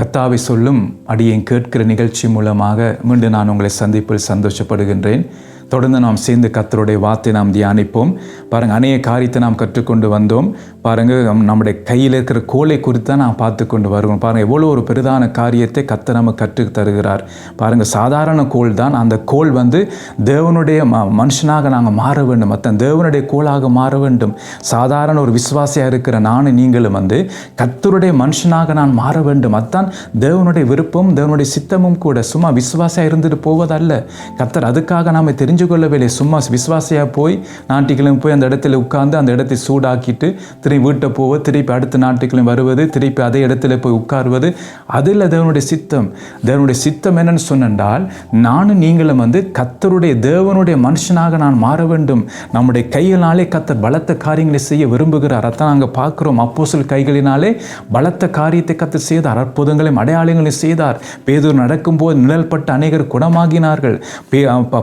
கத்தாவை சொல்லும் அடியை கேட்கிற நிகழ்ச்சி மூலமாக மீண்டும் நான் உங்களை சந்திப்பில் சந்தோஷப்படுகின்றேன். தொடர்ந்து நாம் சேர்ந்து கத்தருடைய வார்த்தை நாம் தியானிப்போம். பாருங்க அநேக காரியத்தை நாம் கற்றுக்கொண்டு வந்தோம். பாருங்க நம்- நம்முடைய கையில் இருக்கிற கோலை குறித்து தான் நாம் பார்த்து கொண்டு வருவோம் பாருங்க எவ்வளோ ஒரு பெரிதான காரியத்தை கத்த நம்ம கற்றுத் தருகிறார். பாருங்க சாதாரண கோல் தான். அந்த கோல் வந்து தேவனுடைய ம மனுஷனாக நாங்கள் மாற வேண்டும். மற்ற தேவனுடைய கோலாக மாற வேண்டும். சாதாரண ஒரு விசுவாசியாக இருக்கிற நானும் நீங்களும் வந்து கத்தருடைய மனுஷனாக நான் மாற வேண்டும். அதுதான் தேவனுடைய விருப்பம் தேவனுடைய சித்தமும் கூட. சும்மா விசுவாசியாக இருந்துட்டு போவதல்ல. கத்தர் அதுக்காக நாம் தெரிஞ்சு கொள்ளவில்லை. சும்மா விசுவாசியாக போய் நாட்டிகளும் போய் அந்த இடத்துல உட்கார்ந்து அந்த இடத்தை சூடாக்கிட்டு திரும்பி வீட்டை போவது திருப்பி அடுத்த நாட்டுக்கிழமை வருவது திருப்பி அதே இடத்துல போய் உட்காருவது அதில் தேவனுடைய சித்தம். தேவனுடைய சித்தம் என்னன்னு சொன்னால் நானும் நீங்களும் வந்து கத்தருடைய தேவனுடைய மனுஷனாக நான் மாற வேண்டும். நம்முடைய கையினாலே கத்தர் பலத்த காரியங்களை செய்ய விரும்புகிறார். அதான் நாங்கள் பார்க்குறோம். அப்போசல் கைகளினாலே பலத்த காரியத்தை கத்தர் செய்தார். அற்புதங்களையும் அடையாளங்களையும் செய்தார். பேதூர் நடக்கும்போது நிழல்பட்ட அநேகர் குணமாகினார்கள்.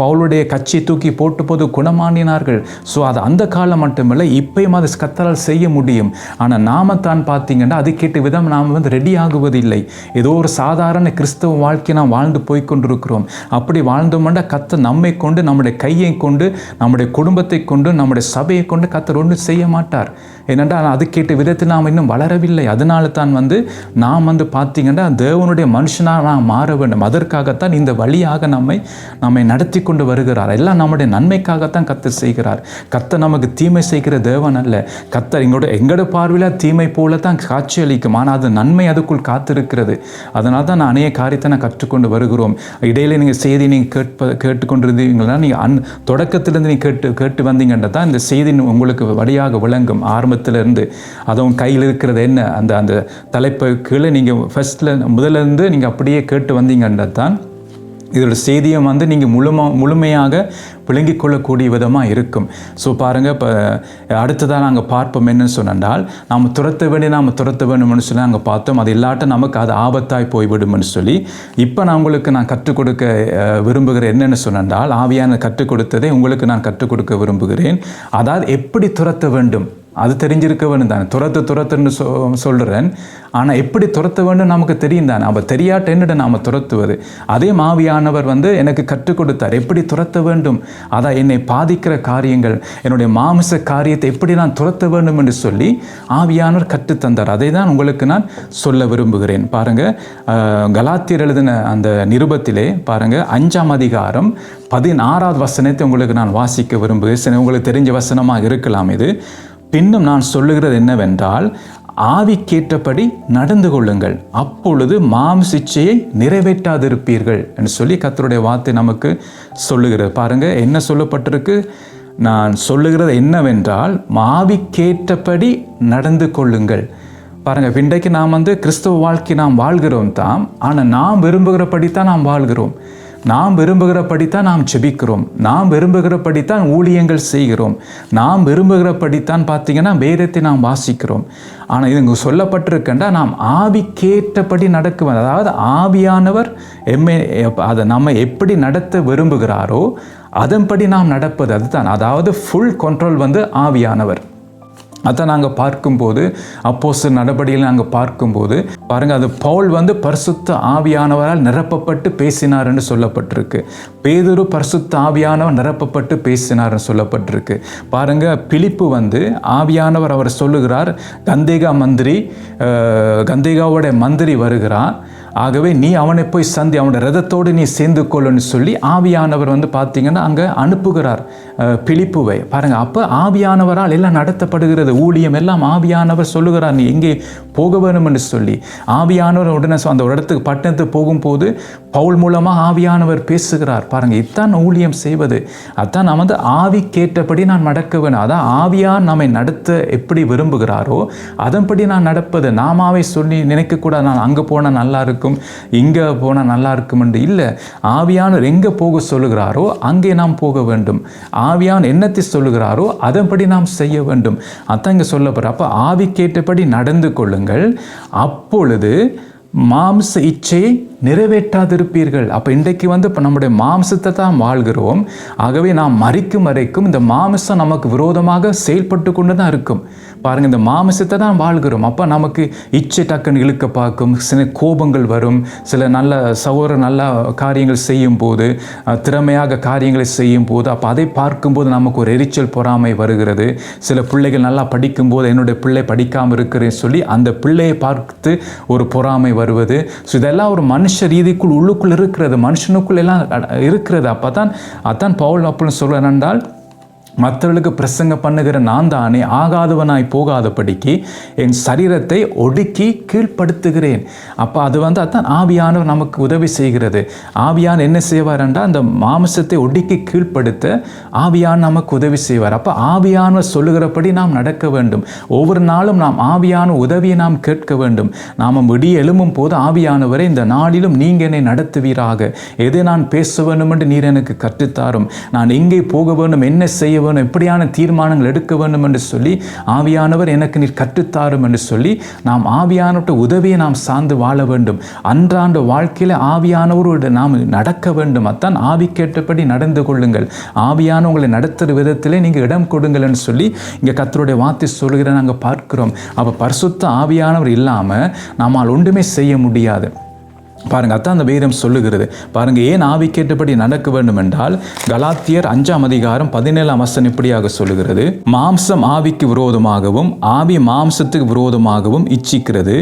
பவுலுடைய கட்சியை தூக்கி போட்டு போது குணமானினார்கள் ஸோ அது அந்த அந்த காலம் மட்டுமில்லை இப்பயும் அதை கத்தரால் செய்ய முடியும். ஆனால் நாம தான் பார்த்தீங்கன்னா அதுக்கேற்ற விதம் நாம் வந்து ரெடி ஆகுவதில்லை. ஏதோ ஒரு சாதாரண கிறிஸ்தவ வாழ்க்கை நாம் வாழ்ந்து போய் கொண்டிருக்கிறோம். அப்படி வாழ்ந்தோம்னா கத்த நம்மை கொண்டு நம்முடைய கையை கொண்டு நம்முடைய குடும்பத்தை கொண்டு நம்முடைய சபையை கொண்டு கத்தர் ஒன்றும் செய்ய மாட்டார். ஏனென்றால் அதுக்கேட்ட விதத்தில் நாம் இன்னும் வளரவில்லை. அதனால தான் வந்து நாம் வந்து பார்த்தீங்கன்னா தேவனுடைய மனுஷனாக நாம் மாற வேண்டும். அதற்காகத்தான் இந்த வழியாக நம்மை நம்மை நடத்தி கொண்டு வருகிறார். எல்லாம் நம்முடைய நன்மைக்காகத்தான் கத்தர் செய்கிறார். கத்தர் நமக்கு தீமை செய்கிற தேவன் அல்ல. கத்தர் எங்களோட எங்களோட பார்வையில் தீமை போல தான் காட்சி அளிக்கும் ஆனால் அது நன்மை அதுக்குள் காத்திருக்கிறது. அதனால தான் நான் அநேக காரியத்தை நான் கற்றுக்கொண்டு வருகிறோம். இடையில நீங்கள் செய்தி நீங்கள் கேட்ப கேட்டுக்கொண்டிருந்தீங்கன்னா நீங்கள் அன் தொடக்கத்திலிருந்து நீங்கள் கேட்டு கேட்டு வந்தீங்கன்னா தான் இந்த செய்தி உங்களுக்கு வழியாக விளங்கும். ஆரம்பத்திலிருந்து அதுவும் கையில் இருக்கிறது என்ன? அந்த அந்த தலைப்பு கீழே நீங்கள் ஃபஸ்ட்டில் முதல்ல இருந்து நீங்கள் அப்படியே கேட்டு வந்தீங்கன்னா தான் இதோட செய்தியை வந்து நீங்கள் முழுமா முழுமையாக விளங்கிக் கொள்ளக்கூடிய விதமாக இருக்கும். ஸோ பாருங்கள் இப்போ அடுத்ததாக நாங்கள் பார்ப்போம் என்னன்னு சொன்னால் நாம் துரத்த வேண்டிய நாம் துரத்த வேணும்னு சொல்லி நாங்கள் பார்த்தோம். அது இல்லாட்ட நமக்கு அது ஆபத்தாய் போய்விடும்னு சொல்லி இப்போ நான் உங்களுக்கு நான் கற்றுக் கொடுக்க விரும்புகிறேன் என்னென்னு சொன்னால் ஆவியான கற்றுக் கொடுத்ததை உங்களுக்கு நான் கற்றுக் கொடுக்க விரும்புகிறேன். அதாவது எப்படி துரத்த வேண்டும்? அது தெரிஞ்சிருக்க வேண்டும் தானே. துரத்து துரத்துன்னு சொ சொல்கிறேன் ஆனால் எப்படி துரத்த வேண்டும் நமக்கு தெரியும் தானே. அப்போ தெரியாட்ட என்னட நாம் துரத்துவது. அதே மாவியானவர் வந்து எனக்கு கற்றுக் கொடுத்தார். எப்படி துரத்த வேண்டும்? அதான் என்னை பாதிக்கிற காரியங்கள் என்னுடைய மாமிச காரியத்தை எப்படி நான் துரத்த வேண்டும் என்று சொல்லி ஆவியானவர் கற்றுத்தந்தார் அதை தான் உங்களுக்கு நான் சொல்ல விரும்புகிறேன். பாருங்கள் கலாத்தியர் எழுதின அந்த நிருபத்திலே பாருங்கள் அஞ்சாம் அதிகாரம் பதினாறாவது வசனத்தை உங்களுக்கு நான் வாசிக்க விரும்புகிறேன். சரி, உங்களுக்கு தெரிஞ்ச வசனமாக இருக்கலாம் இது. பின்னும் நான் சொல்லுகிறது என்னவென்றால் ஆவிக்கேற்றபடி நடந்து கொள்ளுங்கள். அப்பொழுது மாம்சிச்சையை நிறைவேற்றாதிருப்பீர்கள் என்று சொல்லி கத்தருடைய வார்த்தை நமக்கு சொல்லுகிறது. பாருங்க என்ன சொல்லப்பட்டிருக்கு? நான் சொல்லுகிறது என்னவென்றால் மாவிக்கேற்றபடி நடந்து கொள்ளுங்கள். பாருங்கள் இன்றைக்கு நாம் வந்து கிறிஸ்தவ வாழ்க்கை நாம் வாழ்கிறோம் தான் ஆனால் நாம் விரும்புகிறபடி தான் நாம் வாழ்கிறோம். நாம் விரும்புகிறபடித்தான் நாம் ஜெபிக்கிறோம். நாம் விரும்புகிறபடித்தான் ஊழியங்கள் செய்கிறோம். நாம் விரும்புகிறபடித்தான் பார்த்தீங்கன்னா வேதத்தை நாம் வாசிக்கிறோம். ஆனால் இது இங்கே சொல்லப்பட்டிருக்கண்டா நாம் ஆவிக்கேற்றபடி நடக்கும் அதாவது ஆவியானவர் எம்மை அதை நம்ம எப்படி நடத்த விரும்புகிறாரோ அதன்படி நாம் நடப்பது அதுதான். அதாவது ஃபுல் கண்ட்ரோல் வந்து ஆவியானவர். அதை நாங்கள் பார்க்கும்போது அப்போஸ்தலர் நடபடியில் நாங்கள் பார்க்கும்போது பாருங்கள் அது பவுல் வந்து பரிசுத்த ஆவியானவரால் நிரப்பப்பட்டு பேசினார்னு சொல்லப்பட்டிருக்கு. பேதுரு பரிசுத்த ஆவியானவர் நிரப்பப்பட்டு பேசினார்னு சொல்லப்பட்டிருக்கு. பாருங்கள் பிலிப்பு வந்து ஆவியானவர் அவர் சொல்லுகிறார் கந்தேகா மந்திரி கந்தேகாவோட மந்திரி வருகிறார் ஆகவே நீ அவனை போய் சந்தி அவனோட ரதத்தோடு நீ சேர்ந்து கொள்ளுன்னு சொல்லி ஆவியானவர் வந்து பார்த்தீங்கன்னா அங்கே அனுப்புகிறார். பிழிப்புவை. பாருங்கள் அப்போ ஆவியானவரால் எல்லாம் நடத்தப்படுகிறது. ஊழியம் எல்லாம் ஆவியானவர் சொல்லுகிறார். நீ எங்கே போக வேணும் என்று சொல்லி. ஆவியானவர் உடனே சொ- அந்த ஒரு இடத்துக்கு பட்டணத்துக்கு போகும்போது பவுல் மூலமாக ஆவியானவர் பேசுகிறார். பாருங்கள் இதுதான் ஊழியம் செய்வது. அதான் நான் வந்து ஆவி கேட்டபடி நான் நடக்க வேணும். அதான் ஆவியார் நம்மை நடத்த எப்படி விரும்புகிறாரோ அதன்படி நான் நடப்பது. நாமாவே சொல்லி நினைக்கக்கூடாது. நான் அங்கே போனால் நல்லா இருக்கும் இங்கே போனால் நல்லா இருக்கும் என்று இல்லை ஆவியானவர் எங்கே போக சொல்லுகிறாரோ அங்கே நாம் போக வேண்டும். ஆவியான் என்னத்தை சொல்லுகிறாரோ அதன்படி நாம் செய்ய வேண்டும். அதான் இங்கே சொல்லப்படுற அப்போ ஆவி கேட்டபடி நடந்து கொள்ளுங்கள். அப்பொழுது மாம்ச இச்சையை நிறைவேற்றாதிருப்பீர்கள். அப்போ இன்றைக்கு வந்து இப்போ நம்முடைய மாம்சத்தை தான் வாழ்கிறோம். ஆகவே நாம் மறிக்கும் வரைக்கும் இந்த மாம்சம் நமக்கு விரோதமாக செயல்பட்டு கொண்டு தான் இருக்கும். பாருங்கள் இந்த மாமிசத்தை தான் வாழ்கிறோம். அப்போ நமக்கு இச்சை டக்குன்னு இழுக்க பார்க்கும் சில கோபங்கள் வரும் சில நல்ல சகோதர நல்ல காரியங்கள் செய்யும் போது திறமையாக காரியங்களை செய்யும் போது அப்போ அதை பார்க்கும்போது நமக்கு ஒரு எரிச்சல் பொறாமை வருகிறது. சில பிள்ளைகள் நல்லா படிக்கும்போது என்னுடைய பிள்ளை படிக்காமல் இருக்கிறேன்னு சொல்லி அந்த பிள்ளையை பார்த்து ஒரு பொறாமை வருவது. ஸோ இதெல்லாம் ஒரு மனுஷ ரீதிக்குள் உள்ளுக்குள் இருக்கிறது மனுஷனுக்குள் எல்லாம் இருக்கிறது. அப்போ தான் அதான் பவுல் அப்படின்னு சொல்ல என்றால் மற்றவர்களுக்கு பிரசங்க பண்ணுகிற நான் தானே ஆகாதவனாய் போகாதபடிக்கு என் சரீரத்தை ஒடுக்கி கீழ்ப்படுத்துகிறேன். அப்போ அது வந்து அதான் ஆவியானவர் நமக்கு உதவி செய்கிறது. ஆவியான் என்ன செய்வார் என்றால் அந்த மாமிசத்தை ஒடுக்கி கீழ்ப்படுத்த ஆவியான் நமக்கு உதவி செய்வார். அப்போ ஆவியானவர் சொல்லுகிறபடி நாம் நடக்க வேண்டும். ஒவ்வொரு நாளும் நாம் ஆவியான உதவியை நாம் கேட்க வேண்டும். நாம் விடிய எழும்பும் போது ஆவியானவரை இந்த நாளிலும் நீங்கள் என்னை நடத்துவீராக. எதை நான் பேச வேண்டும் என்று நீர் எனக்கு கற்றுத்தாரும் நான் எங்கே போக வேண்டும் என்ன செய்ய வேணும் எப்படியான தீர்மானங்கள் எடுக்க வேண்டும் என்று சொல்லி ஆவியானவர் எனக்கு நீர் கற்றுத்தாரும் என்று சொல்லி நாம் ஆவியானவற்ற உதவியை நாம் சார்ந்து வாழ வேண்டும். அன்றாண்ட வாழ்க்கையில் ஆவியானவரோடு நாம் நடக்க வேண்டும். அதான் ஆவி கேட்டபடி நடந்து கொள்ளுங்கள். ஆவியான உங்களை நடத்துகிற விதத்திலே நீங்கள் இடம் கொடுங்கள் என்று சொல்லி இங்கே கத்தருடைய வார்த்தை சொல்கிற நாங்கள் பார்க்கிறோம். அப்போ பரிசுத்த ஆவியானவர் இல்லாமல் நம்மால் ஒன்றுமே செய்ய முடியாது. பாருங்க அதான் அந்த வேதம் சொல்லுகிறது. பாருங்க ஏன் ஆவி கேட்டபடி நடக்க வேண்டும் என்றால் கலாத்தியர் அஞ்சாம் அதிகாரம் பதினேழாம் வசனம் இப்படியாக சொல்லுகிறது. மாம்சம் ஆவிக்கு விரோதமாகவும் ஆவி மாம்சத்துக்கு விரோதமாகவும் இச்சிக்கிறது.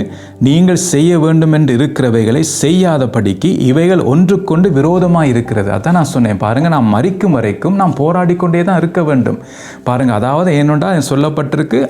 நீங்கள் செய்ய வேண்டும் என்று இருக்கிறவைகளை செய்யாதபடிக்கு இவைகள் ஒன்றுக்கொண்டு விரோதமாக இருக்கிறது. அதான் நான் சொன்னேன். பாருங்க நாம் மறிக்கும் வரைக்கும் நாம் போராடி கொண்டே தான் இருக்க வேண்டும். பாருங்க அதாவது என்னென்றால் சொல்லப்பட்டிருக்கு?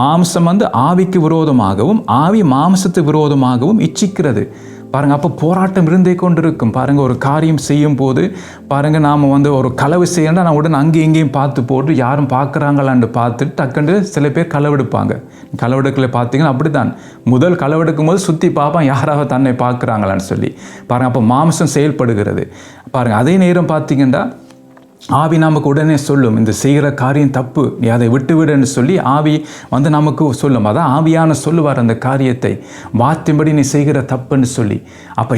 மாம்சம் வந்து ஆவிக்கு விரோதமாகவும் ஆவி மாம்சத்துக்கு விரோதமாகவும் இச்சிக்கிறது. பாருங்கள் அப்போ போராட்டம் இருந்தே கொண்டிருக்கும். பாருங்கள் ஒரு காரியம் செய்யும் போது பாருங்கள் நாம் வந்து ஒரு களவு செய்யணும்னா நான் உடனே அங்கேயும் இங்கேயும் பார்த்து போட்டு யாரும் பார்க்குறாங்களான்னு பார்த்துட்டு டக்குன்னு சில பேர் களவெடுப்பாங்க. களவெடுக்கல பார்த்தீங்கன்னா அப்படி தான் முதல் களவெடுக்கும் போது சுற்றி பார்ப்பான் யாராவது தன்னை பார்க்குறாங்களான்னு சொல்லி. பாருங்கள் அப்போ மாம்சம் செயல்படுகிறது. பாருங்கள் அதே நேரம் பார்த்தீங்கன்னா ஆவி நமக்கு உடனே சொல்லும் இந்த செய்கிற காரியம் தப்பு நீ அதை விட்டுவிடுன்னு சொல்லி ஆவி வந்து நமக்கு சொல்லும். அதான் ஆவியான சொல்லுவார் அந்த காரியத்தை. வார்த்தையின்படி நீ செய்கிற தப்புன்னு சொல்லி. அப்போ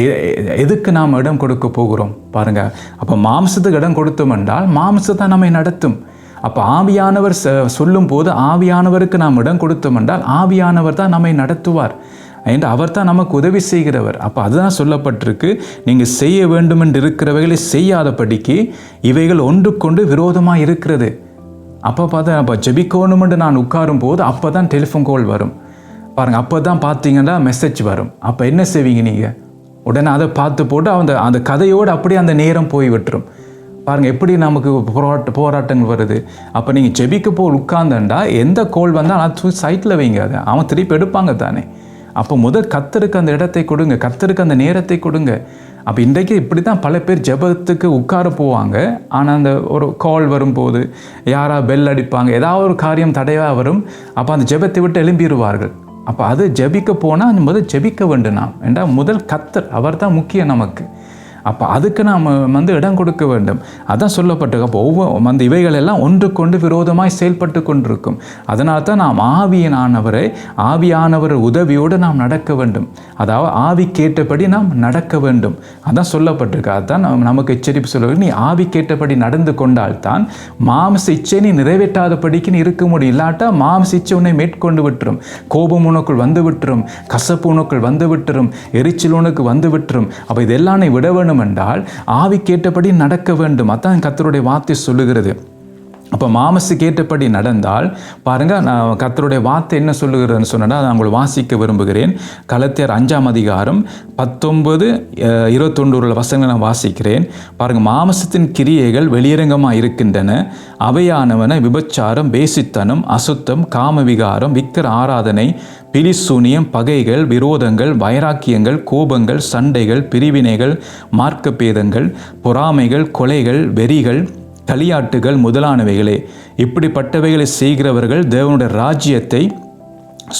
எதுக்கு நாம் இடம் கொடுக்க போகிறோம்? பாருங்க. அப்போ மாம்சத்துக்கு இடம் கொடுத்தோம் என்றால் மாம்சத்தை நம்மை நடத்தும். அப்போ ஆவியானவர் ச- சொல்லும் போது ஆவியானவருக்கு நாம் இடம் கொடுத்தோம் என்றால் ஆவியானவர் தான் நம்மை நடத்துவார். என்று அவர் தான் நமக்கு உதவி செய்கிறவர். அப்போ அதுதான் சொல்லப்பட்டிருக்கு. நீங்கள் செய்ய வேண்டும் என்று இருக்கிறவைகளை செய்யாதபடிக்கு இவைகள் ஒன்றுக்கொண்டு விரோதமாக இருக்கிறது. அப்போ பார்த்தா அப்போ ஜெபிக்கணுமென்று நான் உட்காரும் போது அப்போ தான் டெலிஃபோன் கால் வரும். பாருங்கள் அப்போ தான் பார்த்தீங்கன்னா மெசேஜ் வரும். அப்போ என்ன செய்வீங்க நீங்கள் உடனே அதை பார்த்து போட்டு அந்த அந்த கதையோடு அப்படியே அந்த நேரம் போய் விட்டுரும் பாருங்கள் எப்படி நமக்கு போராட்ட போராட்டங்கள் வருது. அப்போ நீங்கள் ஜெபிக்க போல் உட்கார்ந்தண்டா எந்த கோல் வந்தால் அது சைட்டில் வைங்க அதை. அவன் திருப்பி எடுப்பாங்க தானே. அப்போ முதல் கத்தருக்கு அந்த இடத்தை கொடுங்க கத்தருக்கு அந்த நேரத்தை கொடுங்க. அப்போ இன்றைக்கு இப்படி தான் பல பேர் ஜெபத்துக்கு உட்கார போவாங்க. ஆனால் அந்த ஒரு கால் வரும்போது யாராக பெல் அடிப்பாங்க ஏதாவது ஒரு காரியம் தடையாக வரும் அப்போ அந்த ஜெபத்தை விட்டு எழும்பிடுவார்கள். அப்போ அது ஜெபிக்க போனால் முதல் ஜெபிக்க வேண்டும் நாம் ஏண்டா முதல் கத்தர் அவர் தான் முக்கியம் நமக்கு. அப்போ அதுக்கு நாம் வந்து இடம் கொடுக்க வேண்டும். அதான் சொல்லப்பட்டிருக்கு. அப்போ ஒவ்வொரு அந்த இவைகள் எல்லாம் ஒன்றுக்கொண்டு விரோதமாய் செயல்பட்டு கொண்டிருக்கும். அதனால தான் நாம் ஆவியனானவரை ஆவியானவர் உதவியோடு நாம் நடக்க வேண்டும். அதாவது ஆவி கேட்டபடி நாம் நடக்க வேண்டும். அதான் சொல்லப்பட்டிருக்கு. அதுதான் நமக்கு எச்சரிப்பு சொல்லுவது நீ ஆவி கேட்டபடி நடந்து கொண்டால்தான் மாம்ச இச்சை நீ நிறைவேற்றாதபடிக்கு நீ இருக்க முடியும். இல்லாட்டா மாம்ச இச்சை உன்னை மேற்கொண்டு விட்டுரும். கோபம் உனக்குள் வந்து விட்டுரும். கசப்பு உனக்குள் வந்து விட்டுரும். எரிச்சல் உனக்கு வந்து விட்டுரும். அப்போ இதெல்லாம் நீ விட வேண்டும் என்றால் ஆவி கேட்டபடி நடக்க வேண்டும். அதான் கத்தருடைய வார்த்தை சொல்லுகிறது. அப்போ மாமசு கேட்டபடி நடந்தால் பாருங்க நான் கத்தருடைய வார்த்தை என்ன சொல்லுகிறதுன்னு சொன்னால் நான் உங்களை வாசிக்க விரும்புகிறேன். கலத்தியர் அஞ்சாம் அதிகாரம் பத்தொன்பது அஹ், இருபத்தொன்று நான் வாசிக்கிறேன். பாருங்க மாமசத்தின் கிரியைகள் வெளியரங்கமாக இருக்கின்றன. அவையானவன விபச்சாரம் பேசித்தனம் அசுத்தம் காமவிகாரம் விக்கிர ஆராதனை பிலிசூனியம் பகைகள் விரோதங்கள் வைராக்கியங்கள் கோபங்கள் சண்டைகள் பிரிவினைகள் மார்க்கபேதங்கள் பொறாமைகள் கொலைகள் வெறிகள் களியாட்டுகள் முதலானவைகளே. இப்படிப்பட்டவைகளை செய்கிறவர்கள் தேவனுடைய ராஜ்யத்தை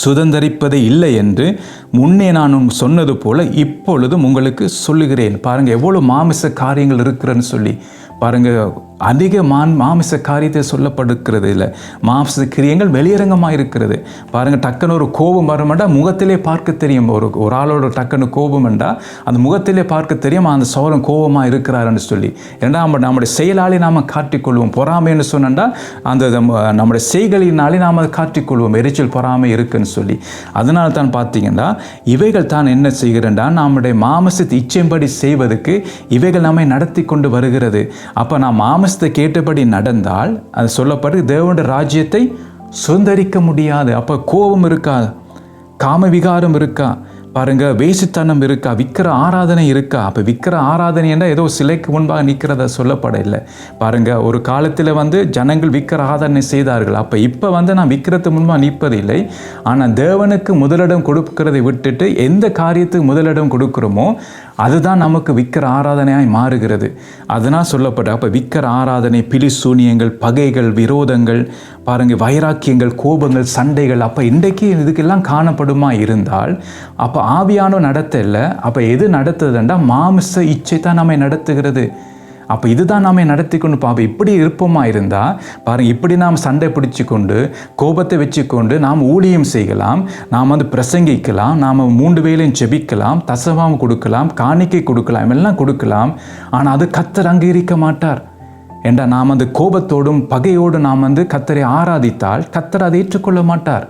சுதந்தரிப்பது இல்லை என்று முன்னே நான் சொன்னது போல இப்பொழுதும் உங்களுக்கு சொல்லுகிறேன். பாருங்கள் எவ்வளோ மாமிச காரியங்கள் இருக்கிறேன்னு சொல்லி. பாருங்கள் அதிக மான் மாமிச காரியத்தை சொல்லப்படுகிறது இல்லை மாமிச கிரியங்கள் வெளியரங்கமாக இருக்கிறது. பாருங்கள் டக்குன்னு ஒரு கோபம் வரமாட்டா முகத்திலே பார்க்க தெரியும். ஒரு ஒரு ஆளோட டக்குன்னு கோபம் என்றால் அந்த முகத்திலே பார்க்க தெரியும் அந்த சோரம் கோபமாக இருக்கிறாருன்னு சொல்லி. ஏன்னா நம்ம நம்முடைய செயலாலே நாம் காட்டிக்கொள்வோம். பொறாமைன்னு சொன்னா அந்த நம்முடைய செய்களினாலே நாம் அதை காட்டிக்கொள்வோம். எரிச்சல் பொறாமை இருக்குன்னு சொல்லி. அதனால தான் பார்த்தீங்கன்னா இவைகள் தான் என்ன செய்கிறேன்டா நம்முடைய மாமிசத்தை இச்சைம்படி செய்வதற்கு இவைகள் நம்மை நடத்தி கொண்டு வருகிறது. அப்போ நான் மாமிசத்தை கேட்டபடி நடந்தால் அது சொல்லப்பட்டு தேவனுடைய ராஜ்யத்தை சுதந்தரிக்க முடியாது. அப்போ கோபம் இருக்கா? காம விகாரம் இருக்கா? பாருங்க வேசித்தனம் இருக்கா? விக்கிர ஆராதனை இருக்கா? அப்போ விக்கிர ஆராதனை என்றால் ஏதோ சிலைக்கு முன்பாக நிற்கிறத சொல்லப்படலை பாருங்க ஒரு காலத்தில் வந்து ஜனங்கள் விக்கிர ஆராதனை செய்தார்கள். அப்போ இப்போ வந்து நான் விக்கிரத்து முன்பாக நிற்பதில்லை. ஆனால் தேவனுக்கு முதலிடம் கொடுக்கிறதை விட்டுட்டு எந்த காரியத்துக்கு முதலிடம் கொடுக்குறோமோ அதுதான் நமக்கு விக்கிர ஆராதனையாய் மாறுகிறது. அதனால் சொல்லப்பட்ட அப்போ விக்கிர ஆராதனை பிலி சூனியங்கள் பகைகள் விரோதங்கள் பாருங்கள் வைராக்கியங்கள் கோபங்கள் சண்டைகள் அப்போ இன்றைக்கு இதுக்கெல்லாம் காணப்படுமா இருந்தால் அப்போ ஆவியானோ நடத்தல அப்போ எது நடத்துதுண்டா மாமிச இச்சை தான் நம்மை நடத்துகிறது. அப்போ இதுதான் நாம் நடத்தி கொண்டு பார்ப்போம் இப்படி இருப்போமா இருந்தால் பாருங்க இப்படி நாம் சண்டை பிடிச்சு கொண்டு கோபத்தை வச்சுக்கொண்டு நாம் ஊழியம் செய்யலாம் நாம் வந்து பிரசங்கிக்கலாம் நாம் மூன்று வேலையும் செபிக்கலாம் தசவாம் கொடுக்கலாம் காணிக்கை கொடுக்கலாம் எல்லாம் கொடுக்கலாம். ஆனால் அது கத்தர் அங்கீகரிக்க மாட்டார். என்ற நாம் அந்த கோபத்தோடும் பகையோடும் நாம் வந்து கத்தரை ஆராதித்தால் கத்தர் அதை ஏற்றுக்கொள்ள மாட்டார்.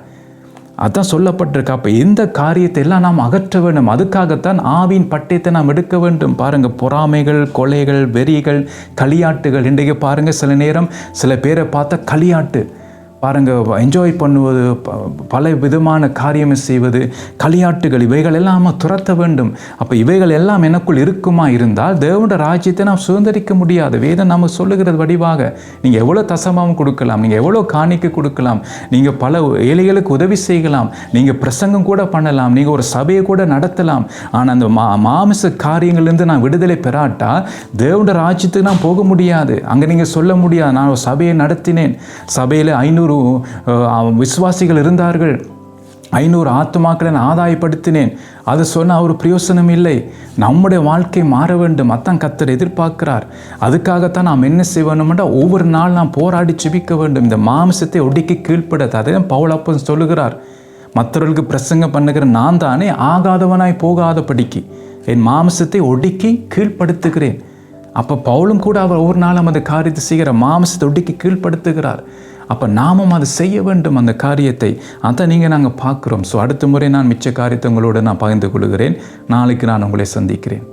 அதான் சொல்லப்பட்டிருக்கு. அப்போ இந்த காரியத்தை எல்லாம் நாம் அகற்ற வேண்டும். அதுக்காகத்தான் ஆவின் பட்டயத்தை நாம் எடுக்க வேண்டும். பாருங்கள் பொறாமைகள் கொலைகள் வெறிகள் களியாட்டுகள். இன்றைக்கு பாருங்கள் சில நேரம் சில பேரை பார்த்தா களியாட்டு. பாருங்க என்ஜாய் பண்ணுவது ப- பல விதமான காரியம் செய்வது களியாட்டுகள் இவைகள் எல்லாம் நம்ம துரத்த வேண்டும். அப்போ இவைகள் எல்லாம் எனக்குள் இருக்குமா இருந்தால் தேவனுடைய ராஜ்யத்தை நாம் சுதந்திரிக்க முடியாது. வேதம் நம்ம சொல்லுகிறது வடிவாக நீங்கள் எவ்வளோ தசமாவும் கொடுக்கலாம் நீங்கள் எவ்வளோ காணிக்க கொடுக்கலாம் நீங்கள் பல ஏழைகளுக்கு உதவி செய்யலாம் நீங்கள் பிரசங்கம் கூட பண்ணலாம் நீங்கள் ஒரு சபையை கூட நடத்தலாம். ஆனால் அந்த மா மாமிச காரியங்கள்லேருந்து நான் விடுதலை பெறாட்டா தேவனுடைய ராஜ்யத்துக்கு நான் போக முடியாது. அங்கே நீங்கள் சொல்ல முடியாது நான் ஒரு சபையை நடத்தினேன். சபையில் ஐநூறு ஐநூறு விசுவாசிகள் இருந்தார்கள். ஐநூறு ஆத்துமாக்களை நான் ஆதாயப்படுத்தினேன். அது சொன்னால் ஒரு பிரயோசனம் இல்லை. நம்முடைய வாழ்க்கை மாற வேண்டும். அத்தான் கத்தர் எதிர்பார்க்கிறார். அதுக்காகத்தான் நாம் என்ன செய்யணும்னா ஒவ்வொரு நாள் நாம் போராடி செபிக்க வேண்டும். இந்த மாமிசத்தை ஒடுக்கி கீழ்ப்படாது அதே பவுலப்பன் சொல்லுகிறார். மற்றவர்களுக்கு பிரசங்கம் பண்ணுகிற நான் தானே ஆகாதவனாய் போகாத படிக்கு என் மாமிசத்தை ஒடுக்கி கீழ்ப்படுத்துகிறேன். அப்போ பவுலும் கூட அவர் ஒவ்வொரு நாளும் அந்த காரியத்தை செய்கிற மாமிசத்தை ஒடுக்கி கீழ்ப்படுத்துகிறார். அப்போ நாமும் அதை செய்ய வேண்டும் அந்த காரியத்தை. அதை நீங்கள் நாங்கள் பார்க்குறோம். ஸோ அடுத்த முறை நான் மிச்ச காரியத்தை உங்களோட நான் பகிர்ந்து கொள்கிறேன். நாளைக்கு நான் உங்களை சந்திக்கிறேன்.